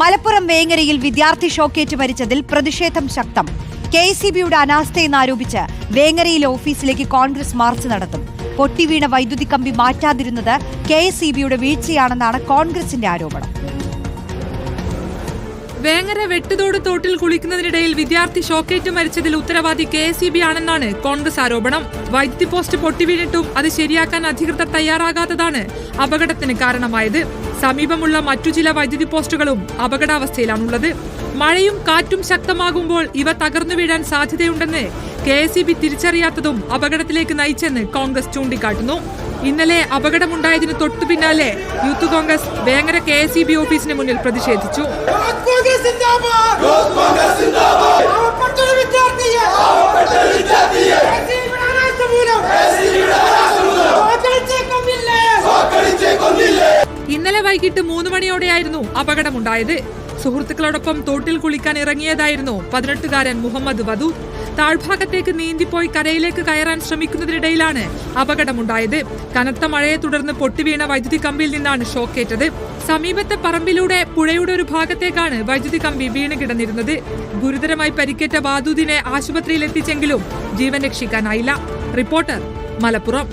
മലപ്പുറം വേങ്ങരയിൽ വിദ്യാർത്ഥി ഷോക്കേറ്റ് മരിച്ചതിൽ പ്രതിഷേധം ശക്തം. കെ സി ബിയുടെ അനാസ്ഥയെന്നാരോപിച്ച് വേങ്ങരയിലെ ഓഫീസിലേക്ക് കോൺഗ്രസ് മാർച്ച് നടത്തും. പൊട്ടിവീണ വൈദ്യുതി കമ്പി മാറ്റാതിരുന്നത് കെ എസ് ബിയുടെ വീഴ്ചയാണെന്നാണ് കോൺഗ്രസിന്റെ ആരോപണം. വേങ്ങര വെട്ടുതോട് തോട്ടിൽ കുളിക്കുന്നതിനിടയിൽ വിദ്യാർത്ഥി ഷോക്കേറ്റ് മരിച്ചതിൽ ഉത്തരവാദി കെ എസ് ബി ആണെന്നാണ് കോൺഗ്രസ് ആരോപണം. വൈദ്യുതി പോസ്റ്റ് പൊട്ടിവീണിട്ടും അത് ശരിയാക്കാൻ അധികൃതർ തയ്യാറാകാത്തതാണ് അപകടത്തിന് കാരണമായത്. സമീപമുള്ള മറ്റു ചില വൈദ്യുതി പോസ്റ്റുകളും അപകടാവസ്ഥയിലാണുള്ളത്. മഴയും കാറ്റും ശക്തമാകുമ്പോൾ ഇവ തകർന്നു വീഴാൻ സാധ്യതയുണ്ടെന്ന് കെ തിരിച്ചറിയാത്തതും അപകടത്തിലേക്ക് നയിച്ചെന്ന് കോൺഗ്രസ് ചൂണ്ടിക്കാട്ടുന്നു. ഇന്നലെ അപകടമുണ്ടായതിന് തൊട്ടു പിന്നാലെ youth Congress Vengara K S E B ഓഫീസിന് മുന്നിൽ പ്രതിഷേധിച്ചു. ഇന്നലെ വൈകിട്ട് മൂന്ന് മണിയോടെയായിരുന്നു അപകടമുണ്ടായത്. സുഹൃത്തുക്കളോടൊപ്പം തോട്ടിൽ കുളിക്കാൻ ഇറങ്ങിയതായിരുന്നു പതിനെട്ടുകാരൻ മുഹമ്മദ് വധു. താഴ്ഭാഗത്തേക്ക് നീന്തിപ്പോയി കരയിലേക്ക് കയറാൻ ശ്രമിക്കുന്നതിനിടയിലാണ് അപകടമുണ്ടായത്. കനത്ത മഴയെ തുടർന്ന് പൊട്ടിവീണ വൈദ്യുതി കമ്പിയിൽ നിന്നാണ് ഷോക്കേറ്റത് സമീപത്തെ പറമ്പിലൂടെ പുഴയുടെ ഒരു ഭാഗത്തേക്കാണ് വൈദ്യുതി കമ്പി വീണ് കിടന്നിരുന്നത്. ഗുരുതരമായി പരിക്കേറ്റ വാദൂദിനെ ആശുപത്രിയിൽ എത്തിച്ചെങ്കിലും ജീവൻ രക്ഷിക്കാനായില്ല. റിപ്പോർട്ടർ മലപ്പുറം.